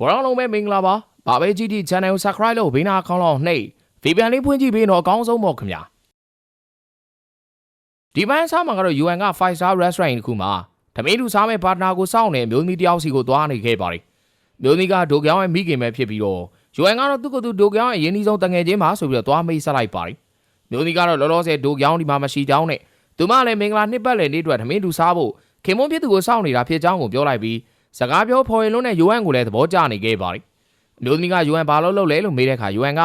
ဘောရောင်းလုံးပဲမင်္ဂလာပါဘာပဲကြည့်ကြည့် channel ကို subscribe လုပ်ဘေးနာအကောင့်လောက်နှိပ် VPN လေးဖွင့်ကြည့်ပေးတော့အကောင်းဆုံးပေါ့ခင်ဗျာဒီပိုင်းအစားမှာကတော့ UN က5 star restaurant တစ်ခုမှာဓမင်းလူစားမဲ့ပါတနာကိုစောင့်နေမျိုးသမီးတစ်ယောက်စီကိုသွားနေခဲ့ပါတယ်မျိုးသမီးကဒိုကြောင်ရဲ့မိခင်ပဲဖြစ်ပြီးတော့ UN ကတော့သူ့ကိုယ်သူဒိုကြောင်ရဲ့ရင်းနှီးဆုံးတငယ်ချင်းပါဆိုပြီးတော့သွားမိတ်ဆက်လိုက်ပါတယ်မျိုးသမီးကတော့လောလောဆယ်ဒိုကြောင်ဒီမှာမရှိကြောင်းနဲ့သူမလည်းမင်္ဂလာနှစ်ပတ်လည်နေ့အတွက်ဓမင်းလူစားဖို့ခင်မွန်းဖြစ်သူကိုစောင့်နေတာဖြစ်ကြောင်းကိုပြောလိုက်ပြီး စကားပြောဖော်ရင်လုံးနဲ့ UN ကိုလည်းသဘောကျနေခဲ့ပါတယ်အမျိုးသမီးက UN ဘာလို့လုပ်လဲလို့မေးတဲ့အခါ UN က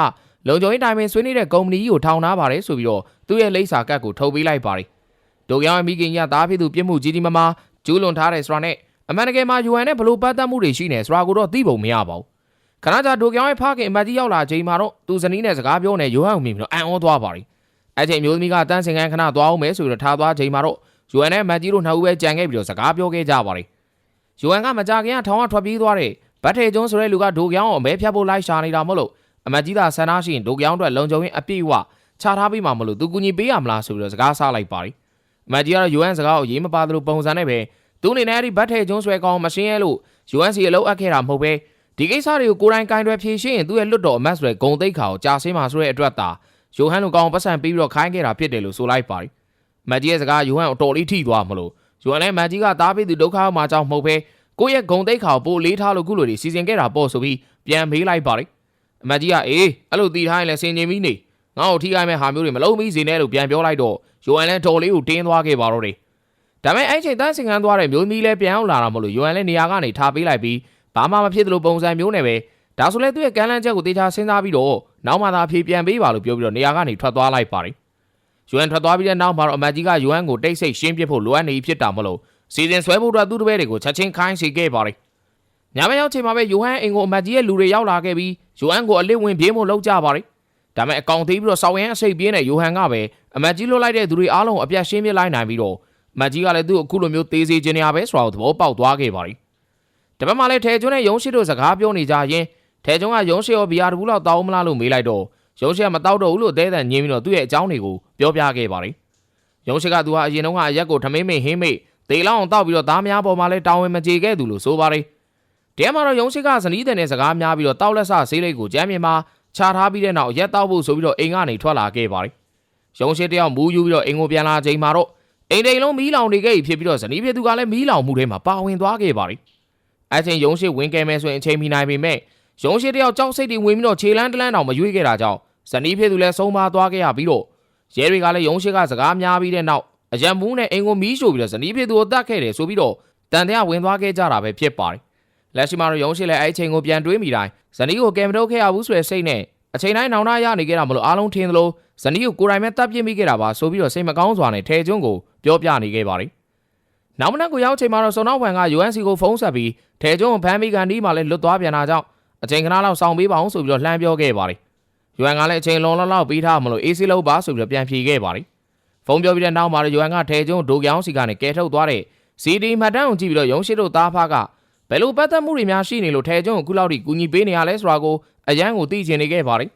လုံခြုံရေးတိုင်းပင်ဆွေးနေတဲ့ကုမ္ပဏီကြီးကိုထောင်ထားပါတယ်ဆိုပြီးတော့သူ့ရဲ့လိပ်စာကတ်ကိုထုတ်ပေးလိုက်ပါတယ်။ဒိုကြောင်ရဲ့မိခင်ကြီးကသားဖြစ်သူပြစ်မှုကြီးကြီးမားမားကျူးလွန်ထားတဲ့ဆိုတာနဲ့အမှန်တကယ်မှာ UN နဲ့ဘလို့ပတ်သက်မှုတွေရှိနေဆိုတာကိုတော့သိပုံမရပါဘူး။ခဏကြာဒိုကြောင်ရဲ့ဖခင်အမတ်ကြီးရောက်လာချိန်မှာတော့သူဇနီးနဲ့စကားပြောနေ UN ကိုမြင်ပြီးတော့အံ့ဩသွားပါတယ်။အဲ့ချိန်အမျိုးသမီးကတန်းစင်ကန်ခဏသွားအောင်မယ်ဆိုပြီးတော့ထားသွားချိန်မှာတော့ UN နဲ့အမတ်ကြီးတို့နှစ်ဦးပဲကြံခဲ့ပြီးတော့စကားပြောခဲ့ကြပါတယ်။ UN ကမကြခင်ကထောင်ကထွက်ပြေးသွားတဲ့ဗတ်ထေကျွန်းဆိုတဲ့လူကဒိုကြောင်ကိုအမဲဖြတ်ဖို့လိုက်ရှာနေတာမဟုတ်လို့အမတ်ကြီးသာဆန္ဒရှိရင်ဒိုကြောင်အတွက်လုံခြုံရေးအပြည့်အဝချထားပြီးမှမလို့သူကူညီပေးရမလားဆိုပြီးတော့စကားဆလိုက်ပါတယ်အမတ်ကြီးကတော့ UN စကားကိုရေးမပါသလိုပုံစံနဲ့ပဲသူအနေနဲ့အဲ့ဒီဗတ်ထေကျွန်းဆွဲကောင်မရှင်းရဲလို့ UN စီအလုပ်အပ်ခဲ့တာမဟုတ်ပဲဒီကိစ္စတွေကိုကိုယ်တိုင်ကင်တွယ်ဖြေရှင်းရင်သူ့ရဲ့လွတ်တော်အမတ်ဆိုတဲ့ဂုံတိတ်ခါကိုကြာဆင်းမှာဆိုတဲ့အတွက်သာယိုဟန်လိုကောင်ပတ်စံပြီးပြီးတော့ခိုင်းခဲ့တာဖြစ်တယ်လို့ဆိုလိုက်ပါတယ်မတ်ကြီးရဲ့စကားယိုဟန်ကိုတော်လေးထိသွားမလို့ ယိုဟန်လည်းမတ်ကြီးကတားပြီးသူဒုက္ခရောက်မှကြောင့်မဟုတ်ပဲကိုယ့်ရဲ့ဂုံတိတ်ခါကိုပိုလေးထားလို့ခုလိုတွေစီစဉ်ခဲ့တာပေါ့ဆိုပြီးပြန်မေးလိုက်ပါတယ်အမတ်ကြီးကအေးအဲ့လိုတီးထားရင်လည်းစင်ကျင်ပြီးနေငါ့ကိုထိခိုက်မဲ့ဟာမျိုးတွေမလုံးမိစေနဲ့လို့ပြန်ပြောလိုက်တော့ယိုဟန်လည်းတော်လေးကိုတင်းသွားခဲ့ပါတော့တယ်ဒါပေမဲ့အဲ့ချိန်တန်းစင်ကန်းသွားတဲ့မျိုးသမီးလည်းပြန်ရောက်လာတာမလို့ယိုဟန်လည်းနေရာကနေထားပေးလိုက်ပြီးဘာမှမဖြစ်သလိုပုံစံမျိုးနဲ့ပဲဒါဆိုလဲသူ့ရဲ့ကမ်းလှမ်းချက်ကိုတေချာစဉ်းစားပြီးတော့နောက်မှသာအဖြေပြန်ပေးပါလို့ပြောပြီးတော့နေရာကနေထွက်သွားလိုက်ပါတယ် ယိုဟန်ထွက်သွားပြီးတဲ့နောက်မှာတော့အမတ်ကြီးကယိုဟန်ကိုတိတ်ဆိတ်ရှင်းပြဖို့လိုအပ်နေဖြစ်တာမလို့စီစဉ်ဆွဲဖို့အတွက်သူ့တပည့်တွေကိုချက်ချင်းခိုင်းစီခဲ့ပါတယ်ညမရောက်ချိန်မှာပဲယိုဟန်အင်ကိုအမတ်ကြီးရဲ့လူတွေရောက်လာခဲ့ပြီးယိုဟန်ကိုအလစ်ဝင်ပြေးဖို့လှုပ်ကြပါတယ်ဒါပေမဲ့အကောင်သေးပြီးတော့စောက်ရန်အစိတ်ပြင်းတဲ့ယိုဟန်ကပဲအမတ်ကြီးလွတ်လိုက်တဲ့သူတွေအားလုံးအပြတ်ရှင်းပြလိုက်နိုင်ပြီးတော့အမတ်ကြီးကလည်းသူ့ကိုအခုလိုမျိုးသေးစေခြင်းနေရပဲဆိုတာကိုသဘောပေါက်သွားခဲ့ပါတယ်တပတ်မှလည်းထဲကျွန်းနဲ့ရုံးရှိတို့စကားပြောနေကြရင်ထဲကျွန်းကရုံးရှိရောဘီယာတဘူးလောက်တောင်းမလားလို့မေးလိုက်တော့ ရုံးရှိကမတောက်တော့ဘူးလို့အသေးအံညင်းပြီးတော့သူ့ရဲ့အကြောင်းတွေကိုပြောပြခဲ့ပါတယ်ရုံးရှိကသူဟာအရင်တုန်းကအရက်ကိုထမင်းမိန်ဟင်းမိတ်တေလောင်းတောက်ပြီးတော့သားများပေါ်မှာလဲတာဝန်မကြေခဲ့သူလို့ဆိုပါတယ်တဲမှာတော့ရုံးရှိကဇနီးတဲ့နဲ့စကားများပြီးတော့တောက်လက်ဆဆေးလိတ်ကိုကြမ်းမြင်မှာခြာထားပြီးတဲ့နောက်ရက်တောက်ဖို့ဆိုပြီးတော့အိမ်ကနေထွက်လာခဲ့ပါတယ်ရုံးရှိတယောက်မူးယူပြီးတော့အိမ်ကိုပြန်လာချိန်မှာတော့အိမ်တိန်လုံးမီးလောင်နေခဲ့ပြီဖြစ်ပြီးတော့ဇနီးဖြစ်သူကလည်းမီးလောင်မှုထဲမှာပါဝင်သွားခဲ့ပါတယ်အဲချိန်ရုံးရှိဝင်ခဲ့မယ်ဆိုရင်အချိန်မီနိုင်ပေမဲ့ ရုံးရှိတယောက်ကြောက်စိတ်တွေဝင်ပြီးတော့ခြေလန်းတလန်းတောင်မရွေးခဲ့တာကြောင့်ဇနီးဖြစ်သူလည်းဆုံးပါသွားခဲ့ရပြီးတော့ရဲတွေကလည်းရုံးရှိကစကားများပြီးတဲ့နောက်အရန်ဘူးနဲ့အင်ကိုမီးရှို့ပြီးတော့ဇနီးဖြစ်သူကိုတတ်ခဲ့တယ်ဆိုပြီးတော့တန်တရားဝင်သွားခဲ့ကြတာပဲဖြစ်ပါတယ်လက်ရှိမှာတော့ရုံးရှိလည်းအဲ့အချိန်ကိုပြန်တွေးမိတိုင်းဇနီးကိုကင်မထုတ်ခဲ့ရဘူးဆိုတဲ့စိတ်နဲ့အချိန်တိုင်းနောင်နာရနေခဲ့တာမလို့အားလုံးထင်သလိုဇနီးကိုကိုယ်တိုင်ပဲတပ်ပြစ်မိခဲ့တာပါဆိုပြီးတော့စိတ်မကောင်းစွာနဲ့ထဲကျွန်းကိုပြောပြနေခဲ့ပါတယ်နောက်မနက်ကိုရောက်ချိန်မှာတော့စုံနောက်ဝန်က UNC ကိုဖုန်းဆက်ပြီးထဲကျွန်းကိုဖမ်းမိကန်ဒီမှလည်းလွတ်သွားပြန်တာကြောင့် အချိန်ခဏလောက်စောင့်ပေးပါအောင်ဆိုပြီးတော့လှမ်းပြောခဲ့ပါတယ် UN ကလည်းအချိန်လုံးလောက်လောက်ပြီးထားမလို့ AC လောက်ပါဆိုပြီးတော့ပြန်ဖြေခဲ့ပါတယ်ဖုန်းပြောပြီးတဲ့နောက်မှာတော့ UN ကထဲကျွန်းဒိုကြောင်စီကနေကဲထုတ်သွားတဲ့ CD မှတ်တမ်းကိုကြည့်ပြီးတော့ရုံးရှိတို့သားဖကဘယ်လိုပတ်သက်မှုတွေများရှိနေလို့ထဲကျွန်းကိုခုလောက်ထိကူညီပေးနေရလဲဆိုတာကိုအရန်ကိုသိချင်နေခဲ့ပါတယ်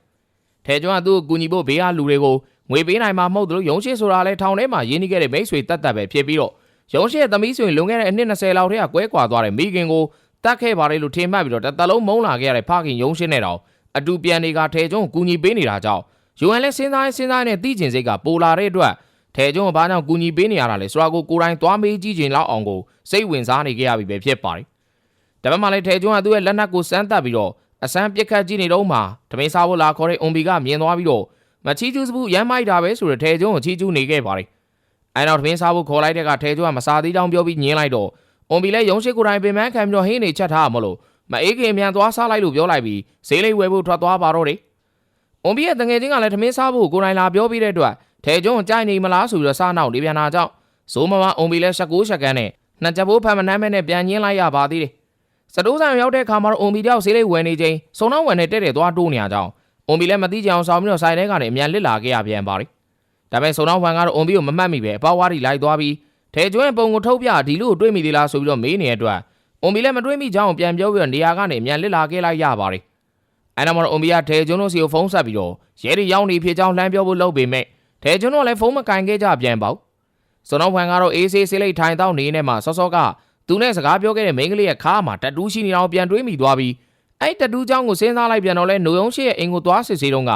ထဲကျွန်းကသူ့ကိုကူညီဖို့ဘေးကလူတွေကိုငွေပေးနိုင်မှာမဟုတ်သလိုရုံးရှိဆိုတာလည်းထောင်ထဲမှာရင်းနှီးခဲ့တဲ့မိတ်ဆွေတတ်တတ်ပဲဖြစ်ပြီးတော့ရုံးရှိရဲ့သမီးဆိုရင်လွန်ခဲ့တဲ့အနှစ်20လောက်တည်းကကွဲကွာသွားတဲ့မိခင်ကို တတ်ခဲ့ပါတယ်လို့ထင်မှတ်ပြီးတော့တစ်သက်လုံးမုန်းလာခဲ့ရတဲ့ဖခင်ရုံးရှိနဲ့တောင်အတူပြန်နေကထဲကျွန်းကိုကူညီပေးနေတာကြောင့်ယူအန်လည်းစဉ်းစားရင်စဉ်းစားနဲ့သိကျင်စိတ်ကပိုလာတဲ့အတွက်ထဲကျွန်းကဘာကြောင့်ကူညီပေးနေရတာလဲဆိုတာကိုကိုယ်တိုင်သွားမေးကြည့်ခြင်းလောက်အောင်ကိုစိတ်ဝင်စားနေကြရပြီပဲဖြစ်ပါတယ်။ဒါပေမဲ့လည်းထဲကျွန်းကသူ့ရဲ့လက်နက်ကိုစမ်းသပ်ပြီးတော့အစမ်းပြစ်ခတ်ကြည့်နေတော့မှတမင်းစားဖို့လာခေါ်တဲ့အွန်ဘီကမြင်သွားပြီးတော့မချီကျူးစဘူးရမ်းမိုက်တာပဲဆိုတော့ထဲကျွန်းကိုချီကျူးနေခဲ့ပါတယ်။အဲနောက်တမင်းစားဖို့ခေါ်လိုက်တဲ့ကထဲကျွန်းကမစားသေးတောင်ပြောပြီးညင်းလိုက်တော့ အွန်ဘီလည်းရုံးရှိကိုယ်တိုင်ပင်ပန်းခံပြီးတော့ဟင်းနေချက်ထားမလို့မအေးခင်မြန်သွားစားလိုက်လို့ပြောလိုက်ပြီးဈေးလေးဝယ်ဖို့ထွက်သွားပါတော့တယ်။အွန်ဘီရဲ့တငယ်ချင်းကလည်းထမင်းစားဖို့ကိုယ်တိုင်လာပြောပြီးတဲ့အတွက်ထဲကျွန်းကြိုက်နေမလားဆိုပြီးတော့စားနောက်နေပြန်တာကြောင့်ဇိုးမမအုံဘီလဲရှက်ကိုရှက်ကန်းနဲ့နှစ်ချက်ဘိုးဖန်မနှမ်းမဲနဲ့ပြန်ညင်းလိုက်ရပါသေးတယ်။စတိုးဆန်ရောက်တဲ့ခါမှာတော့အုံဘီတယောက်ဆေးလေးဝယ်နေချိန်စုံနောက်ဝယ်နဲ့တဲ့တဲ့သွားတိုးနေရကြောင်းအုံဘီလည်းမသိကြအောင်ဆောင်ပြီးတော့ဆိုင်ထဲကနေအမြန်လစ်လာခဲ့ရပြန်ပါလိ။ဒါပေမဲ့စုံနောက်ဝမ်ကတော့အုံဘီကိုမမှတ်မိပဲအပေါဝါးတီလိုက်သွားပြီး ထဲကျွန်းရဲ့ပုံကိုထုတ်ပြဒီလူကိုတွေးမိသေးလားဆိုပြီးတော့မေးနေတဲ့အတွက်အုံဘီလည်းမတွေးမိကြောင်းပြန်ပြောပြီးတော့နေရာကနေအမြန်လစ်လာခဲ့လိုက်ရပါလိ။အဲနောက်မှာတော့အုံဘီကထဲကျွန်းတို့စီကိုဖုန်းဆက်ပြီးတော့ရဲတွေရောက်နေဖြစ်ကြောင်းလှမ်းပြောဖို့လုပ်ပေမဲ့ထဲကျွန်းတို့လည်းဖုန်းမကင်ခဲ့ကြပြန်ပေါ့။စုံနောက်ဝမ်ကတော့အေးဆေးဆေးလေးထိုင်တော့နေနေမှာစောစောကသူနဲ့စကားပြောခဲ့တဲ့မိန်းကလေးရဲ့ခါမှာတတူးရှိနေတာကိုပြန်တွေးမိသွားပြီး အဲ့တတူးเจ้าကိုစဉ်းစားလိုက်ပြန်တော့လဲຫນွေုံရှိရဲ့အိမ်ကိုသွားစစ်ဆေးတော့က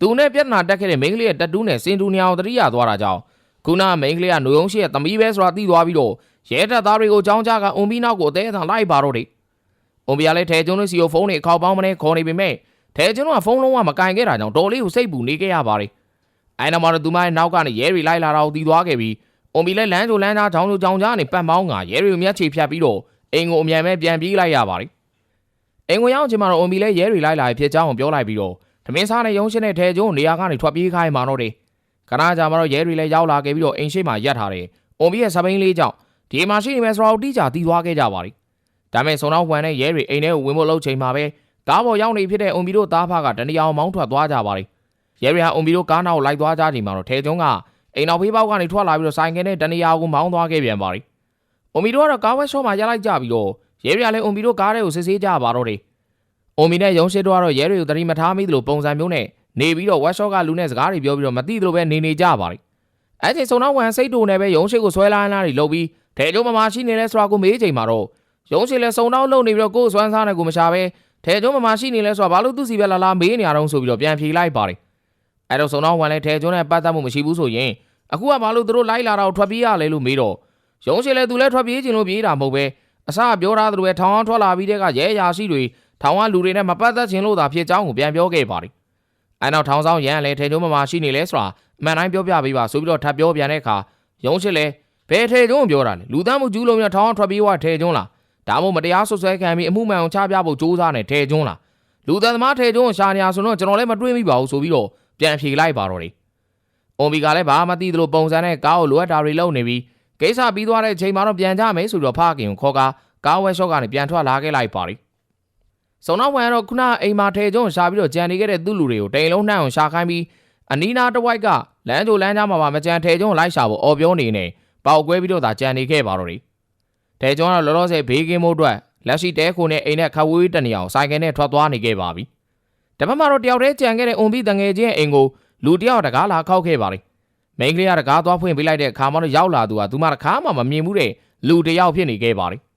သူနဲ့ပြဿနာတက်ခဲ့တဲ့မိန်းကလေးရဲ့တတူးနဲ့စင်တူနေအောင်တတိယသွားတာကြောင့် ခုနကမိန်းကလေးကຫນွေုံရှိရဲ့သမီးပဲဆိုတာသိသွားပြီးတော့ရဲတပ်သားတွေကိုကြောင်းကြကအုံပြီးနောက်ကိုအသေးအံလိုက်ပါတော့တယ်။အုံပြလည်းထဲကျွန်းလို့စီကိုဖုန်းနဲ့အခောက်ပေါင်းမနဲ့ခေါ်နေပေမဲ့ထဲကျွန်းကဖုန်းလုံးဝမကင်ခဲ့တာကြောင့်တော်လေးကိုစိတ်ပူနေခဲ့ရပါတယ်။အဲနောက်မှာတော့သူမရဲ့နောက်ကနေရဲတွေလိုက်လာတာကိုသိသွားခဲ့ပြီးအုံပြီးလည်းလမ်းကြိုလမ်းသားချောင်းကြိုချောင်းကြားနေပတ်ပေါင်းကရဲတွေကိုမျက်ခြေဖြတ်ပြီးတော့အိမ်ကိုအမြန်ပဲပြန်ပြေးလိုက်ရပါတယ်။အိမ်ကိုရောက်ချိန်မှာတော့အုံပြီးလည်းရဲတွေလိုက်လာဖြစ်ကြောင်းကိုပြောလိုက်ပြီးတော့သမင်းစားနဲ့ရုံးရှင်းတဲ့ထဲကျွန်းနေရာကနေထွက်ပြေးခိုင်းမှာတော့တယ်။ ခဏကြာမှတော့ရဲတွေလည်းရောက်လာခဲ့ပြီးတော့အိမ်ရှိမှရပ်ထားတယ်။အုံပြီးရဲ့စပိန်လေးကြောင့်ဒီမှာရှိနေမယ်ဆိုတော့တိကျတည်သွားခဲ့ကြပါလိမ့်။ဒါမဲ့ဆုံတော့ဝမ်နဲ့ရဲတွေအိမ်ထဲကိုဝင်ဖို့လှုပ်ချိန်မှာပဲကားပေါ်ရောက်နေဖြစ်တဲ့အုံပြီးတို့သားဖကတဏီအောင်မောင်းထွက်သွားကြပါလိမ့်။ရဲတွေဟာအုံပြီးတို့ကားနောက်လိုက်သွားကြချိန်မှာတော့ထဲကျွန်းကအိမ်နောက်ဖေးပေါက်ကနေထွက်လာပြီးတော့ဆိုင်ကယ်နဲ့တဏီအောင်ကိုမောင်းသွားခဲ့ပြန်ပါလိမ့်။အုံပြီးတို့ကတော့ကားဝက်ရှော့မှာရပ်လိုက်ကြပြီးတော့ရဲတွေကလည်းအုံပြီးတို့ကားထဲကိုစစ်ဆေးကြပါတော့တယ်။အုံပြီးနဲ့ရုံးရှိတို့ကတော့ရဲတွေကိုတတိမထားမိသလိုပုံစံမျိုးနဲ့ နေပြီးတော့ဝက်ရှော့ကလူနဲ့စကားတွေပြောပြီးတော့မသိသလိုပဲနေနေကြပါလိမ့်။အဲ့ချိန်ဆုံတော့ဝမ်စိတ်တူနေပဲရုံးရှိကိုဆွဲလာလာတွေလုပ်ပြီးထဲကျုံမမရှိနေလဲဆိုတာကိုမေးချိန်မှာတော့ရုံးရှိလဲစုံတော့လုံနေပြီးတော့ကိုယ်စွမ်းစားနေကိုမရှာပဲထဲကျုံမမရှိနေလဲဆိုတာဘာလို့သူ့စီပဲလာလာမေးနေရအောင်ဆိုပြီးတော့ပြန်ဖြေလိုက်ပါတယ်အဲ့တော့စုံတော့ဝန်လဲထဲကျုံနဲ့ပတ်သက်မှုမရှိဘူးဆိုရင်အခုကဘာလို့သူတို့လိုက်လာတော့ထွက်ပြေးရလဲလို့မေးတော့ရုံးရှိလဲသူလဲထွက်ပြေးခြင်းလို့ပြေးတာမဟုတ်ပဲအစပြောထားသလိုပဲထောင်အောင်ထွက်လာပြီးတဲ့ကရဲရာရှိတွေထောင်ကလူတွေနဲ့မပတ်သက်ခြင်းလို့သာဖြစ်ကြောင်းကိုပြန်ပြောခဲ့ပါတယ် အဲ့နောက်ထောင်ဆောင်ရန်လဲထဲကျုံမမရှိနေလဲဆိုတာအမှန်တိုင်းပြောပြပေးပါဆိုပြီးတော့ထပ်ပြောပြန်တဲ့အခါရုံးရှိလဲဘယ်ထဲကျုံပြောတာလဲလူသားမှုကျူးလုံးရထောင်အောင်ထွက်ပြေးွားထဲကျုံလားဒါမှမဟုတ်မတရားဆွဆွဲခံပြီးအမှုမှန်အောင်ချပြဖို့ကြိုးစားနေထဲကျုံလားလူသားသမားထဲကျုံရှာနေရဆိုတော့ကျွန်တော်လည်းမတွေးမိပါဘူးဆိုပြီးတော့ပြန်ဖြေလိုက်ပါတော့တယ်။အွန်ဘီကလည်းဘာမှမသိသလိုပုံစံနဲ့ကားကိုလိုအပ်တာတွေလုပ်နေပြီးကိစ္စပြီးသွားတဲ့အချိန်မှာတော့ပြန်ကြမယ်ဆိုတော့ဖခင်ကိုခေါ်ကာကားဝဲရှော့ကနေပြန်ထွက်လာခဲ့လိုက်ပါရီ။ စုံတော့ဝန်ကတော့ခုနအိမ်မှာထဲကျုံရှာပြီးတော့ကြံနေခဲ့တဲ့သူ့လူတွေကိုတိန်လုံးနှံ့အောင်ရှာခိုင်းပြီးအနီးနားတစ်ဝိုက်ကလမ်းကြိုလမ်းကြားမှာပါမကြံထဲကျုံလိုက်ရှာဖို့အော်ပြောနေနေပေါက်ကွဲပြီးတော့သာကြံနေခဲ့ပါတော့တယ်။တဲကျွန်းကတော့လောလောဆယ်ဘေးကင်းဖို့အတွက်လက်ရှိတဲခုနဲ့အိမ်နဲ့ခဝေးတနေအောင်စိုက်ကယ်နဲ့ထွက်သွားနေခဲ့ပါပြီ။တပတ်မှတော့တယောက်တည်းကြံခဲ့တဲ့အုံပြီးတငယ်ချင်းရဲ့အိမ်ကိုလူတယောက်တကားလာခောက်ခဲ့ပါလိမ့်။မိန်းကလေးကတကားသွားဖွင့်ပေးလိုက်တဲ့အခါမှတော့ရောက်လာသူကသူမှတခါမှမမြင်ဘူးတဲ့လူတယောက်ဖြစ်နေခဲ့ပါလိမ့်။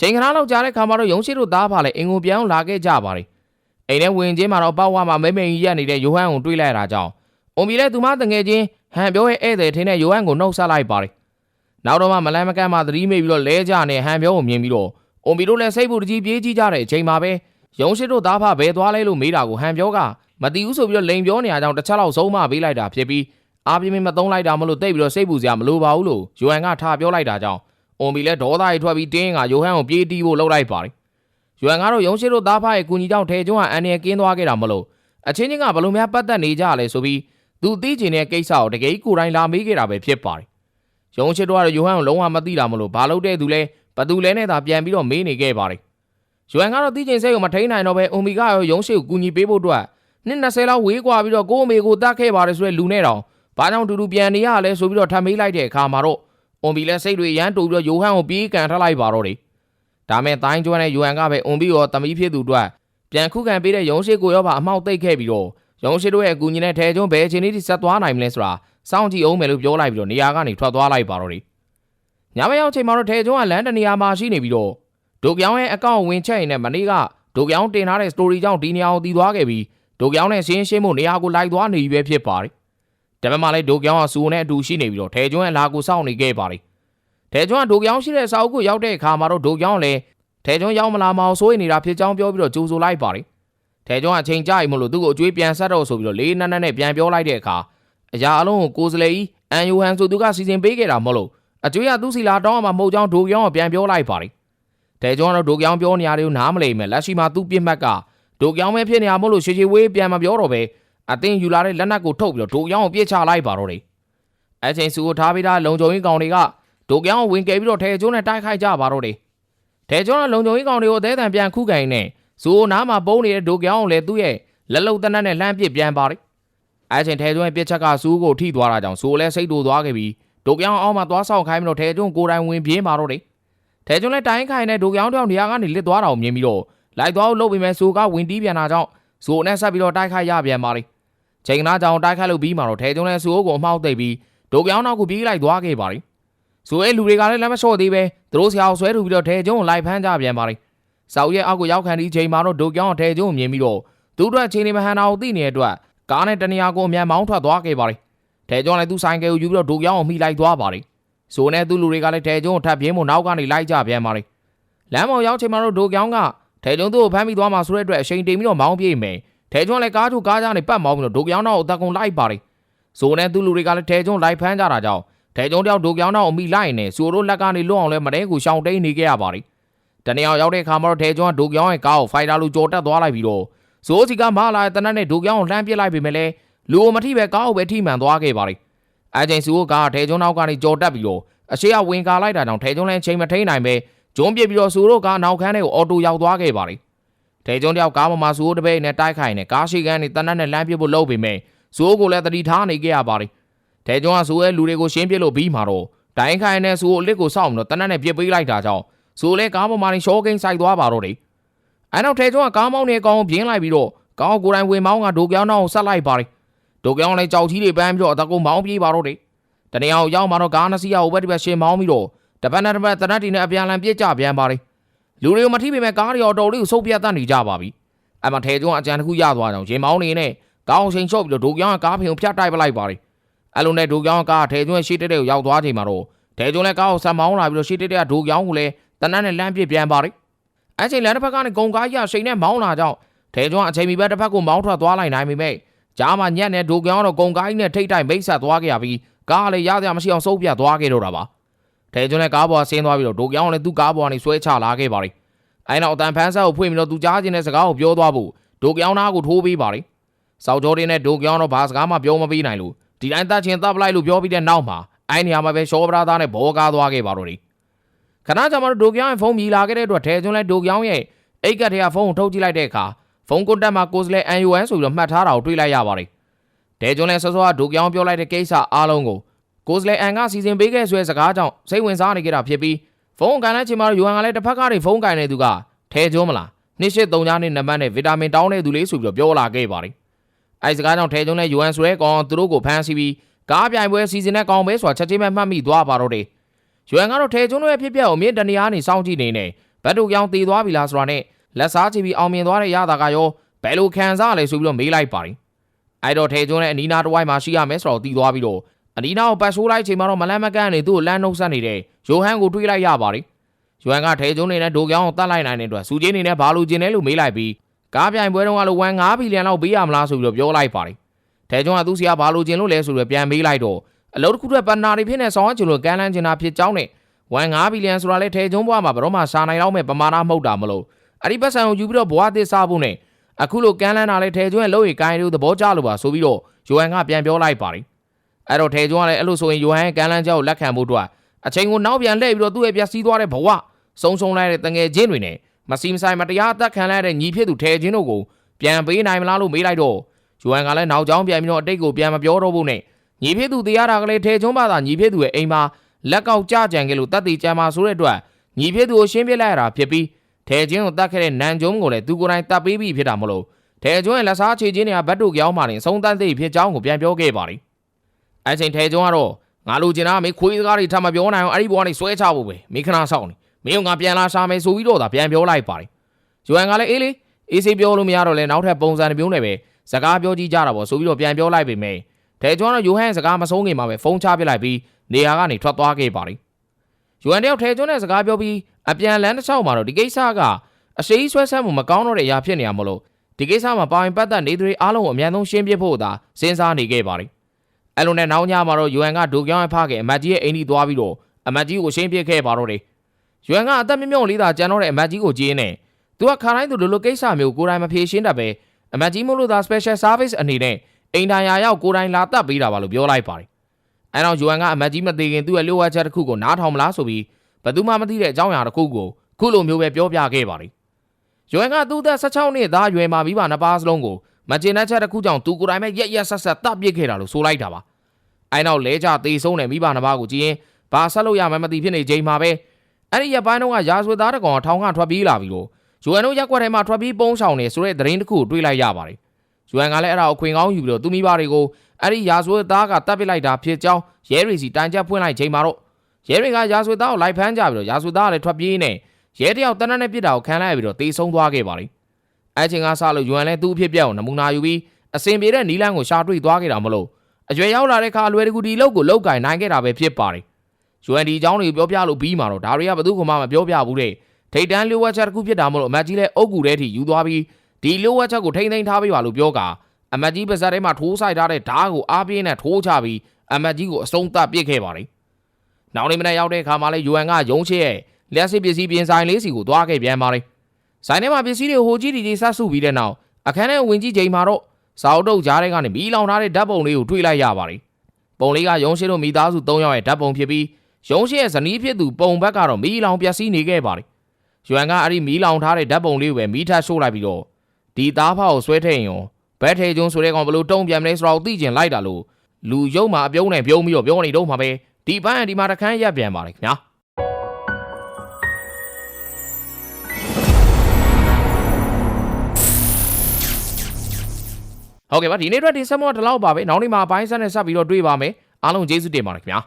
ချိန်ခဏလောက်ကြာတဲ့ခါမှတော့ရုံရှိတို့သားဖာလည်းအိမ်ကိုပြန်လာခဲ့ကြပါလိမ့်။အိမ်ထဲဝင်ချင်းမှာတော့ပေါ့ဝါမှာမဲမဲကြီးရက်နေတဲ့ယိုဟန်ကိုတွေးလိုက်တာကြောင့်အုံပြီးလဲသူမတငယ်ချင်းဟန်ပြောရဲ့ဧည့်သည်ထင်းတဲ့ယိုဟန်ကိုနှုတ်ဆက်လိုက်ပါလိမ့်။နောက်တော့မှမလန်းမကန့်မှသတိမေ့ပြီးတော့လဲကြနေဟန်ပြောကိုမြင်ပြီးတော့အုံပြီးတို့လည်းစိတ်ပူတကြီးပြေးကြည့်ကြတဲ့အချိန်မှာပဲရုံရှိတို့သားဖဘယ်သွားလဲလို့မေးတာကိုဟန်ပြောကမတီးဘူးဆိုပြီးတော့လိန်ပြောနေရကြောင်းတစ်ချက်လောက်ဆုံးမပေးလိုက်တာဖြစ်ပြီးအားပြင်းမသုံးလိုက်တာမလို့တိတ်ပြီးတော့စိတ်ပူစရာမလိုပါဘူးလို့ယိုဟန်ကထားပြောလိုက်တာကြောင့် အုံပြီးလဲဒေါသရီထွက်ပြီးတင်းကယိုဟန်ကိုပြေးတီးဖို့လှုပ်လိုက်ပါတယ်ယိုဟန်ကတော့ရုံရှိတို့သားဖရဲ့ကူညီကြောင့်ထဲကျွန်းကအန်ရကင်းသွားခဲ့တာမလို့အချင်းချင်းကဘလို့များပတ်သက်နေကြလဲဆိုပြီးသူသိချင်တဲ့ကိစ္စကိုတကယ်ကိုယ်တိုင်လာမေးခဲ့တာပဲဖြစ်ပါတယ်ရုံရှိတို့ကတော့ယိုဟန်ကိုလုံးဝမသိတာမလို့ဘာလို့တဲ့သူလဲဘသူလဲနဲ့သာပြန်ပြီးတော့မေးနေခဲ့ပါတယ်ယိုဟန်ကတော့သိချင်စိတ်ကိုမထိန်နိုင်တော့ပဲအုံမီကရောရုံးရှိကိုကူညီပေးဖို့အတွက်နှစ်20လောက်ဝေးကွာပြီးတော့ကိုအမေကိုတတ်ခဲ့ပါတယ်ဆိုတဲ့လူနဲ့တောင်ဘာကြောင့်တူတူပြန်နေရလဲဆိုပြီးတော့ထပ်မေးလိုက်တဲ့အခါမှာတော့ အွန်ဘီလဲစိတ်တွေရမ်းတူပြီးတော့ယိုဟန်ကိုပြေးကန်ထလိုက်ပါတော့တယ်ဒါမဲ့တိုင်းကျွမ်းတဲ့ယိုဟန်ကပဲအွန်ဘီရောတမီးဖြစ်သူအတွက်ပြန်ခုခံပေးတဲ့ရုံးရှိကိုရောပါအမောက်သိပ်ခဲ့ပြီးတော့ရုံးရှိတို့ရဲ့အကူအညီနဲ့ထဲကျွန်းဘယ်အချိန်လေးထိဆက်သွားနိုင်မလဲဆိုတာစောင့်ကြည့်အောင်မယ်လို့ပြောလိုက်ပြီးတော့နေရာကနေထွက်သွားလိုက်ပါတော့တယ်ညမရောက်ချိန်မှာတော့ထဲကျွန်းကလမ်းတနေရာမှာရှိနေပြီးတော့ဒိုပြောင်းရဲ့အကောင့်ဝင်ချက်ရင်နဲ့မနေ့ကဒိုပြောင်းတင်ထားတဲ့ story ကြောင့်ဒီနေရာကိုတည်သွားခဲ့ပြီးဒိုပြောင်းနဲ့ရှင်းရှင်းမှုနေရာကိုလိုက်သွားနေပြီပဲဖြစ်ပါတယ်။ ဒါပေမဲ့လည်းဒိုပြောင်းကစူနဲ့အတူရှိနေပြီးတော့ထဲကျွန်းရဲ့လာကိုစောင့်နေခဲ့ပါတယ်။ထဲကျွန်းကဒိုပြောင်းရှိတဲ့စာအုပ်ကိုရောက်တဲ့အခါမှာတော့ဒိုပြောင်းလည်းထဲကျွန်းရောက်မလာမအောင်စိုးရိမ်နေတာဖြစ်ကြောင်းပြောပြီးတော့ကြိုးဆိုလိုက်ပါတယ်။ထဲကျွန်းကအချိန်ကြာပြီမို့လို့သူ့ကိုအကျွေးပြန်ဆက်တော့ဆိုပြီးတော့လေးနက်နက်နဲ့ပြန်ပြောလိုက်တဲ့အခါအရာအလုံးကိုကိုစလေကြီးအန်ယိုဟန်ဆိုသူကစီစဉ်ပေးခဲ့တာမဟုတ်လို့အကျွေးကသူ့စီလာတောင်းအောင်မဟုတ်ကြောင်းဒိုပြောင်းကပြန်ပြောလိုက်ပါတယ်။တဲကျွန်းကတော့ဒိုပြောင်းပြောနေရတယ်ကိုနားမလည်မဲ့လက်ရှိမှာသူ့ပြစ်မှတ်ကဒိုပြောင်းပဲဖြစ်နေတာမဟုတ်လို့ရှေရှေဝေးပြန်မပြောတော့ပဲ အတင်းယူလာတဲ့လက်နက်ကိုထုတ်ပြီးတော့ဒိုပြောင်းကိုပြစ်ချလိုက်ပါတော့တယ်။အချိန်စုကိုထားပေးတာလုံခြုံရေးကောင်တွေကဒိုပြောင်းကိုဝင်ကယ်ပြီးတော့ထဲကျွန်းနဲ့တိုက်ခိုက်ကြပါတော့တယ်။ထဲကျွန်းကလုံခြုံရေးကောင်တွေကိုအသေးအံပြန်ခုခံနေဇိုးနားမှာပုံနေတဲ့ဒိုပြောင်းကိုလည်းသူ့ရဲ့လက်လုံတနက်နဲ့လှမ်းပစ်ပြန်ပါတယ်။အဲချိန်ထဲကျွန်းရဲ့ပြစ်ချက်ကစူးကိုထိသွားတာကြောင့်ဇိုးလည်းစိတ်တူသွားခဲ့ပြီးဒိုပြောင်းအောက်မှာသွားဆောင်ခိုင်းပြီးတော့ထဲကျွန်းကိုယ်တိုင်ဝင်ပြေးပါတော့တယ်။ထဲကျွန်းလည်းတိုင်းခိုင်တဲ့ဒိုပြောင်းတောင်နေရာကနေလစ်သွားတာကိုမြင်ပြီးတော့လိုက်သွားလို့လုပ်ပြီးမဲ့ဇိုးကဝင်တီးပြန်တာကြောင့်ဇိုးနဲ့ဆက်ပြီးတော့တိုက်ခိုက်ရပြန်ပါလိမ့်။ ချိန်ကနာကြောင်တိုက်ခိုက်လို့ပြီးမှတော့ထဲကျွန်းလည်းဇိုးကိုအမှောက်သိပ်ပြီးဒိုပြောင်းနောက်ကိုပြေးလိုက်သွားခဲ့ပါလိမ့်။ဇိုးရဲ့လူတွေကလည်းလက်မလျှော့သေးပဲသူတို့ဆရာကိုဆွဲထုတ်ပြီးတော့ထဲကျွန်းကိုလိုက်ဖမ်းကြပြန်ပါလိမ့်။စောက်ရဲ့အောက်ကိုရောက်ခံသည့်ချိန်မှာတော့ဒိုကျောင်းထဲကျုံမြင်ပြီးတော့သူတို့အချိန်လေးမဟန်တာကိုသိနေတဲ့အတွက်ကားနဲ့တနေရာကိုအမြန်မောင်းထွက်သွားခဲ့ပါတယ်ထဲကျောင်းလည်းသူ့ဆိုင်ကယ်ကိုယူပြီးတော့ဒိုကျောင်းကိုမိလိုက်သွားပါတယ်ဆိုနဲ့သူ့လူတွေကလည်းထဲကျောင်းကိုထပ်ပြင်းဖို့နောက်ကနေလိုက်ကြပြန်ပါတယ်လမ်းပေါ်ရောက်ချိန်မှာတော့ဒိုကျောင်းကထဲကျောင်းသူ့ကိုဖမ်းပြီးသွားမှာဆိုတဲ့အတွက်အချိန်တင်ပြီးတော့မောင်းပြေးမယ် ထဲကျောင်းလည်းကားချိုကားကြနေပတ်မောင်းပြီးတော့ဒိုကျောင်းတော့အသက်ကုန်လိုက်ပါတယ်ဆိုနဲ့သူ့လူတွေကလည်းထဲကျောင်းလိုက်ဖမ်းကြတာကြောင့်ထဲကျောင်းတယောက်ဒိုကျောင်းတော့အမိလိုက်နေဆိုတို့လက်ကနေလွတ်အောင်လဲမတဲကိုရှောင်တိန်နေခဲ့ရပါတယ်တနေအောင်ရောက်တဲ့အခါမှာတော့ထဲကျွန်းကဒိုကျောင်းရဲ့ကားကိုဖိုင်တာလူကြော်တက်သွားလိုက်ပြီးတော့ဇိုးစီကမလာတဲ့တနက်နဲ့ဒိုကျောင်းကိုလှမ်းပစ်လိုက်ပေမဲ့လည်းလူကိုမထိပဲကားကိုပဲထိမှန်သွားခဲ့ပါတယ်။အဲချိန်စုကကားကထဲကျွန်းနောက်ကနေကြော်တက်ပြီးတော့အရှိအဝင်ကာလိုက်တာကြောင့်ထဲကျွန်းလည်းချိန်မထိန်နိုင်ပဲဂျုံးပစ်ပြီးတော့စူတို့ကနောက်ခန်းထဲကိုအော်တိုရောက်သွားခဲ့ပါတယ်။ ထဲကျွန်းတယောက်ကားပေါ်မှာစူတို့တပည့်နဲ့တိုက်ခိုင်နေကားရှိကန်းနေတနက်နဲ့လှမ်းပစ်ဖို့လုပ်ပေမဲ့စူကိုလည်းတတိထားနေခဲ့ရပါတယ်။ထဲကျွန်းကစူရဲ့လူတွေကိုရှင်းပစ်လို့ပြီးမှာတော့တိုင်ခိုင်နဲ့စူကိုအလစ်ကိုစောင့်ပြီးတော့တနက်နဲ့ပြစ်ပေးလိုက်တာကြောင့်ဆိုလဲကားပေါ်မှာနေရှော့ကိန်းဆိုင်သွားပါတော့တယ်။အဲနောက်ထဲကျွန်းကကားမောင်းနေအကောင်ကိုပြင်းလိုက်ပြီးတော့ကောင်းကိုယ်တိုင်ဝင်မောင်းကဒိုကြောင်နောက်ကိုဆက်လိုက်ပါတယ်။ဒိုကြောင်လည်းကြောက်ကြီးတွေပန်းပြီးတော့အတကုံမောင်းပြေးပါတော့တယ်။တနေအောင်ရောက်မှာတော့ကားနှစ်စီးရောက်ဘက်တစ်ဘက်ရှင်းမောင်းပြီးတော့တပတ်နဲ့တပတ်တနတ်တီနဲ့အပြန်လန်ပြစ်ကြပြန်ပါတယ်။ လူတွေကိုမထိပေမဲ့ကားတွေရောတော်လေးကိုစုပ်ပြတ်တတ်နေကြပါပြီ။အဲမှာထဲကျွန်းအကြံတစ်ခုရသွားတော့ရင်မောင်းနေနဲ့ကောင်းချိန်ချော့ပြီးတော့ဒိုကြောင်ကကားဖင်ကိုဖြတ်တိုက်ပလိုက်ပါတယ်။အဲလိုနဲ့ဒိုကြောင်ကကားထဲကျွန်းရှေ့တက်တဲ့ကိုရောက်သွားချိန်မှာတော့ထဲကျွန်းလည်းကားကိုဆက်မောင်းလာပြီးတော့ရှေ့တက်တဲ့ကဒိုကြောင်ကိုလည်းတနတ်နဲ့လမ်းပြစ်ပြန်ပါရီအချိန်လမ်းတစ်ဖက်ကနေဂုံကားကြီးကရှိန်နဲ့မောင်းလာကြောင်းထဲကျွန်းအချိန်မီဘက်တစ်ဖက်ကိုမောင်းထွက်သွားလိုက်နိုင်ပေမဲ့ကြားမှာညက်နဲ့ဒိုကြောင်တော့ဂုံကားကြီးနဲ့ထိတ်တိုက်မိတ်ဆက်သွားခဲ့ရပြီးကားလည်းရစရာမရှိအောင်စုပ်ပြတ်သွားခဲ့တော့တာပါ ထဲကျွန်းလည်းကားပေါ်ဆင်းသွားပြီးတော့ဒိုကြောင်လည်းသူ့ကားပေါ်ကနေဆွဲချလာခဲ့ပါရီအဲနောက်အတန်ဖန်းဆက်ကိုဖွင့်ပြီးတော့သူကြားခြင်းတဲ့စကားကိုပြောသွားဖို့ဒိုကြောင်သားကိုထိုးပေးပါရီစောက်ကျော်တင်းနဲ့ဒိုကြောင်တော့ဘာစကားမှပြောမပေးနိုင်လို့ဒီတိုင်းတတ်ချင်းတပ်ပလိုက်လို့ပြောပြီးတဲ့နောက်မှာအဲနေရာမှာပဲရှောဘရာသားနဲ့ဘောကားသွားခဲ့ပါတော့တယ်ခဏကြာမှတော့ဒိုကျောင်းရဲ့ဖုန်းမြည်လာခဲ့တဲ့အတွက်ထဲကျွန်းလဲဒိုကျောင်းရဲ့အိတ်ကတ်ထဲကဖုန်းကိုထုတ်ကြည့်လိုက်တဲ့အခါဖုန်းကွန်တက်မှာကိုစလဲ UN ဆိုပြီးတော့မှတ်ထားတာကိုတွေ့လိုက်ရပါတယ်။ထဲကျွန်းလဲဆော့ဆော့ကဒိုကျောင်းပြောလိုက်တဲ့ကိစ္စအားလုံးကို ကိုစလဲအန်ကစီစဉ်ပေးခဲ့ဆိုတဲ့စကားကြောင့်စိတ်ဝင်စားနေကြတာဖြစ်ပြီးဖုန်းကန်တဲ့ချိန်မှာတော့ UN ကလည်းတစ်ဖက်ကနေဖုန်းကန်နေသူကထဲကျွန်းမလားနှစ်ရှစ်သုံးချားနဲ့နံပါတ်နဲ့ဗီတာမင်တောင်းတဲ့သူလေးဆိုပြီးတော့ပြောလာခဲ့ပါတယ်။အဲစကားကြောင့်ထဲကျွန်းလဲ UN ဆိုတဲ့ကောင်သူတို့ကိုဖမ်းဆီးပြီးကားပြိုင်ပွဲစီစဉ်တဲ့ကောင်ပဲဆိုတာချက်ချင်းပဲမှတ်မိသွားပါတော့တယ်။ရွှေကတော့ထဲကျွန်းတို့ရဲ့ဖြစ်ပျက်ကိုမြင့်တနေရာနေစောင့်ကြည့်နေနေဘတ်တို့ကြောင်တည်သွားပြီလားဆိုတာနဲ့လက်စားချပြီးအောင်မြင်သွားတဲ့ရတာကရောဘယ်လိုခံစားရလဲဆိုပြီးတော့မေးလိုက်ပါတယ်အဲ့တော့ထဲကျွန်းရဲ့အနီးနားတစ်ဝိုက်မှာရှိရမယ်ဆိုတော့တည်သွားပြီးတော့ အနီးနားကိုပတ်ဆိုးလိုက်ချိန်မှာတော့မလန့်မကန့်နေသူ့ကိုလမ်းနှုတ်ဆက်နေတဲ့ယိုဟန်ကိုတွေးလိုက်ရပါတယ်ယိုဟန်ကထဲကျွန်းနေနဲ့ဒိုကြောင်ကိုတတ်လိုက်နိုင်တဲ့အတွက်စူချင်းနေနဲ့ဘာလို့ကျင်လဲလို့မေးလိုက်ပြီးကားပြိုင်ပွဲတုန်းကလို့ဝန်9ဘီလီယံလောက်ပေးရမလားဆိုပြီးတော့ပြောလိုက်ပါတယ်ထဲကျွန်းကသူ့စီကဘာလို့ကျင်လို့လဲဆိုပြီးတော့ပြန်မေးလိုက်တော့အလုပ်တစ်ခုတည်းပန်နာတွေဖြစ်နေဆောင်ချင်လို့ကမ်းလန်းချင်တာဖြစ်ကြောင်းနဲ့ဝန်9ဘီလီယံဆိုတာလေထဲကျုံးဘွားမှာဘယ်တော့မှရှာနိုင်တော့မဲ့ပမာဏမဟုတ်တာမလို့အဲ့ဒီပတ်စံကိုယူပြီးတော့ဘွားသစ်စားဖို့နဲ့အခုလိုကမ်းလန်းတာလေထဲကျုံးရဲ့လို့ရီကိုင်းတို့သဘောကျလို့ပါဆိုပြီးတော့ယိုဟန်ကပြန်ပြောလိုက်ပါတယ် အဲ့တော့ထဲကျုံးကလည်းအဲ့လိုဆိုရင်ယိုဟန်ရဲ့ကမ်းလန်းကြောက်ကိုလက်ခံဖို့အတွက်အချိန်ကိုနောက်ပြန်လှည့်ပြီးတော့သူ့ရဲ့ပြက်စီးသွားတဲ့ဘဝစုံစုံလိုက်တဲ့တငယ်ချင်းတွေနဲ့မစီမဆိုင်မတရားအသက်ခံလိုက်တဲ့ညီဖြစ်သူထဲချင်းတို့ကိုပြန်ပေးနိုင်မလားလို့မေးလိုက်တော့ယိုဟန်ကလည်းနောက်ကျောင်းပြန်ပြီးတော့အတိတ်ကိုပြန်မပြောတော့ဘူးနဲ့ညီဖြစ်သူတရားတာကလေးထဲကျုံးပါသာညီဖြစ်သူရဲ့အိမ်မှာလက်ကောက်ကြကြံခဲ့လို့တတ်တည်ကြံပါဆိုတဲ့အတွက်ညီဖြစ်သူကိုရှင်းပြလိုက်ရတာဖြစ်ပြီးထဲချင်းကိုတတ်ခဲ့တဲ့နန်ကျုံးကိုလည်းသူကိုယ်တိုင်တတ်ပေးပြီးဖြစ်တာမလို့ထဲကျွန်းရဲ့လက်စားချေချင်းတွေကဘတ်တို့ကြောင်းမှနေအဆုံးတန်းသိဖြစ်ကြောင်းကိုပြန်ပြောခဲ့ပါတယ်။ အဲချိန်ထဲကျွန်းကတော့ငါလိုချင်တာမေခွေးစကားတွေထပ်မပြောနိုင်အောင်အဲ့ဒီဘဝကနေဆွဲချဖို့ပဲမိခဏဆောင်နေမင်းကငါပြန်လာရှာမယ်ဆိုပြီးတော့ဒါပြန်ပြောလိုက်ပါတယ်။ဂျိုဟန်ကလည်းအေးလေအေးစေးပြောလို့မရတော့လဲနောက်ထပ်ပုံစံတစ်မျိုးနဲ့ပဲစကားပြောကြည့်ကြတာပေါ့ဆိုပြီးတော့ပြန်ပြောလိုက်ပေမဲ့ထဲကျွန်းကတော့ယိုဟန်စကားမဆုံးခင်မှာပဲဖုန်းချပစ်လိုက်ပြီးနေရာကနေထွက်သွားခဲ့ပါတယ်။ယူအန်တယောက်ထဲကျွန်းနဲ့စကားပြောပြီးအပြန်လန်းတစ်ချောင်းမှာတော့ဒီကိစ္စကအရှိဆွဲဆန်းမှုမကောင်းတော့တဲ့အရာဖြစ်နေရမလို့ဒီကိစ္စမှာပါဝင်ပတ်သက်နေသူတွေအားလုံးကိုအများဆုံးရှင်းပြဖို့သာစဉ်းစားနေခဲ့ပါတယ်။ အဲလိုနဲ့နောက်ညမှာတော့ယူအန်ကဒိုကျောင်းရဲ့ဖခင်အမတ်ကြီးရဲ့အိမ်ကြီးသွားပြီးတော့အမတ်ကြီးကိုရှင်းပြခဲ့ပါတော့တယ်။ယူအန်ကအသက်မြင့်မြင့်လေးသာကြံတော့တဲ့အမတ်ကြီးကိုကြည့်နေသူကခါတိုင်းသူလိုလိုကိစ္စမျိုးကိုယ်တိုင်မဖြေရှင်းတတ်ပဲအမတ်ကြီးမို့လို့သာ special service အနေနဲ့အိမ်တိုင်ယာရောက်ကိုယ်တိုင်လာတတ်ပေးတာပါလို့ပြောလိုက်ပါတယ်။အဲတော့ယူအန်ကအမတ်ကြီးမသေးခင်သူ့ရဲ့လျှို့ဝှက်ချက်တစ်ခုကိုနားထောင်မလားဆိုပြီးဘယ်သူမှမသိတဲ့အကြောင်းအရာတစ်ခုကိုခုလိုမျိုးပဲပြောပြခဲ့ပါတယ်။ယူအန်ကသူ့သက်16နှစ်သားရွယ်မှာမိဘနှစ်ပါးစလုံးကိုမကျေနပ်ချက်တစ်ခုကြောင့်သူကိုယ်တိုင်ပဲရက်ရက်ဆက်ဆက်တပ်ပစ်ခဲ့တာလို့ဆိုလိုက်တာပါ။ အဲနောက်လဲကြသေးဆုံးတဲ့မိဘနှစ်ပါးကိုကြည့်ရင်ဘာဆက်လို့ရမှမသိဖြစ်နေချိန်မှာပဲအဲ့ဒီရက်ပိုင်းတုန်းကရာဇဝတ်သားတစ်ကောင်ထောင်ကထွက်ပြေးလာပြီးတော့ယူအန်တို့ရက်ွက်ထဲမှာထွက်ပြေးပုံးဆောင်နေဆိုတဲ့သတင်းတစ်ခုကိုတွေ့လိုက်ရပါတယ်။ယူအန်ကလည်းအဲ့ဒါကိုခွင်ကောင်းယူပြီးတော့သူမိဘတွေကိုအဲ့ဒီရာဇဝတ်သားကတပ်ပစ်လိုက်တာဖြစ်ကြောင်းရဲရီစီတိုင်ချက်ဖွင့်လိုက်ချိန်မှာတော့ရဲတွေကရာဇဝတ်သားကိုလိုက်ဖမ်းကြပြီးတော့ရာဇဝတ်သားကလည်းထွက်ပြေးနေရဲတယောက်တနက်နဲ့ပြစ်တာကိုခံလိုက်ရပြီးတော့တေဆုံးသွားခဲ့ပါတယ်အဲချိန်ကစလို့ယူအန်လဲသူ့အဖြစ်ပြက်အောင်နမူနာယူပြီးအစင်ပြေတဲ့နီလန်းကိုရှာတွေ့သွားခဲ့တာမလို့ အရွယ်ရောက်လာတဲ့အခါအလွယ်တကူဒီလောက်ကိုလောက်ကင်နိုင်ခဲ့တာပဲဖြစ်ပါတယ်ယူအန်ဒီအကြောင်းတွေပြောပြလို့ပြီးမှာတော့ဒါတွေကဘယ်သူမှမပြောပြဘူးတဲ့ထိတ်တန်းလျှို့ဝှက်ချက်တစ်ခုဖြစ်တာမလို့အမတ်ကြီးလဲအုတ်ကူထဲထိယူသွားပြီးဒီလျှို့ဝှက်ချက်ကိုထိမ့်သိမ်းထားပေးပါလို့ပြောကာအမတ်ကြီးပါဇက်ထဲမှာထိုးဆိုင်ထားတဲ့ဓားကိုအားပြင်းနဲ့ထိုးချပြီးအမတ်ကြီးကိုအစုံသတ်ပစ်ခဲ့ပါတယ်နောက်နေ့မနေ့ရောက်တဲ့အခါမှာလဲယူအန်ကရုံးချစ်ရဲ့လျှက်စစ်ပစ္စည်းပြင်ဆိုင်လေးစီကိုသွားခဲ့ပြန်ပါတယ်။ဆိုင်ထဲမှာပစ္စည်းတွေဟိုကြီးဒီကြီးဆက်စုပြီးတဲ့နောက်အခန်းထဲဝင်ကြည့်ချိန်မှာတော့ စာအုပ်တုပ်ကြားထဲကနေမီးလောင်ထားတဲ့ဓာတ်ပုံလေးကိုတွေ့လိုက်ရပါတယ်။ပုံလေးကရုံးရှိတို့မိသားစု၃ယောက်ရဲ့ဓာတ်ပုံဖြစ်ပြီးရုံးရှိရဲ့ဇနီးဖြစ်သူပုံဘက်ကတော့မီးလောင်ပျက်စီးနေခဲ့ပါတယ်။ယူအန်ကအဲ့ဒီမီးလောင်ထားတဲ့ဓာတ်ပုံလေးကိုပဲမီးထပ်ရှို့လိုက်ပြီးတော့ဒီသားဖောက်ကိုဆွဲထည့်ရင်ရောဘက်ထေကျွန်းဆိုတဲ့ကောင်ဘလို့တုံးပြန်မလဲဆိုတော့သိကျင်လိုက်တာလို့လူရုံမှာအပြုံးနဲ့ပြုံးပြီးတော့ပြောနေတော့မှာပဲဒီပန်းဒီမှာတခန်းရက်ပြန်ပါတယ်ခင်ဗျာ ဟုတ်ကဲ့ပါဒီနေ့အတွက်ဒီဆက်မောဒီလောက်ပါပဲနောက်နေ့မှာအပိုင်းဆက်နဲ့ဆက်ပြီးတော့တွေ့ပါမယ်အားလုံးကျေးဇူးတင်ပါတယ်ခင်ဗျာ